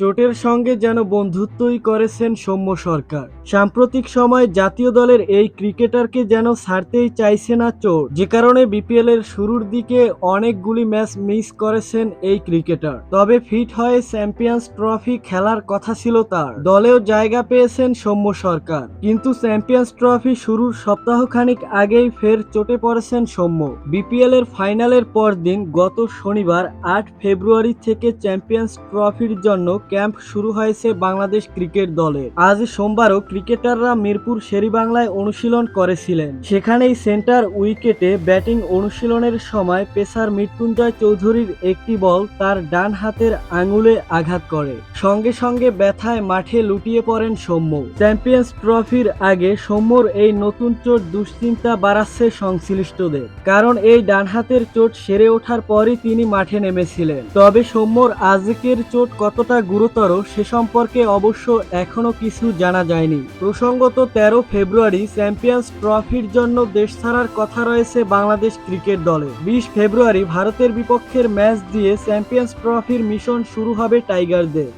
চোটের সঙ্গে যেন বন্ধুত্বই করেছেন সৌম্য সরকার। সাম্প্রতিক সময়ে জাতীয় দলের এই ক্রিকেটারকে যেন ছাড়তেই চাইছে না চোট যে কারণে বিপিএল এর শুরুর দিকে অনেকগুলি ম্যাচ মিস করেছেন এই ক্রিকেটার। তবে ফিট হয়ে চ্যাম্পিয়ন্স ট্রফি খেলার কথা ছিল তার। দলেও জায়গা পেয়েছেন সৌম্য সরকার, কিন্তু চ্যাম্পিয়ন্স ট্রফি শুরুর সপ্তাহখানিক আগেই ফের চোটে পড়েছেন সৌম্য। বিপিএল এর ফাইনালের পরদিন গত শনিবার আট ফেব্রুয়ারি থেকে চ্যাম্পিয়ন্স ট্রফির জন্য ক্যাম্প শুরু হয়েছে বাংলাদেশ ক্রিকেট দলের। আজ সোমবারও ক্রিকেটাররা মিরপুর শেরিবাংলায় অনুশীলন করেছিলেন। সেখানেই সেন্টার উইকেটে ব্যাটিং অনুশীলনের সময় পেসার মৃত্যুঞ্জয় চৌধুরীর একটি বল তার ডান হাতের আঙুলে আঘাত করে। সঙ্গে সঙ্গে ব্যথায় মাঠে লুটিয়ে পড়েন সৌম্য। চ্যাম্পিয়ন্স ট্রফির আগে সৌম্যর এই নতুন চোট দুশ্চিন্তা বাড়াচ্ছে সংশ্লিষ্টদের। কারণ এই ডান হাতের চোট সেরে ওঠার পরই তিনি মাঠে নেমেছিলেন। তবে সৌম্যর আজকের চোট কতটা গুরুতর, সে সম্পর্কে অবশ্য এখনও কিছু জানা যায়নি। প্রসঙ্গত, তেরো ফেব্রুয়ারি চ্যাম্পিয়ন্স ট্রফির জন্য দেশ ছাড়ার কথা রয়েছে বাংলাদেশ ক্রিকেট দলে। বিশ ফেব্রুয়ারি ভারতের বিপক্ষের ম্যাচ দিয়ে চ্যাম্পিয়ন্স ট্রফির মিশন শুরু হবে টাইগারদের।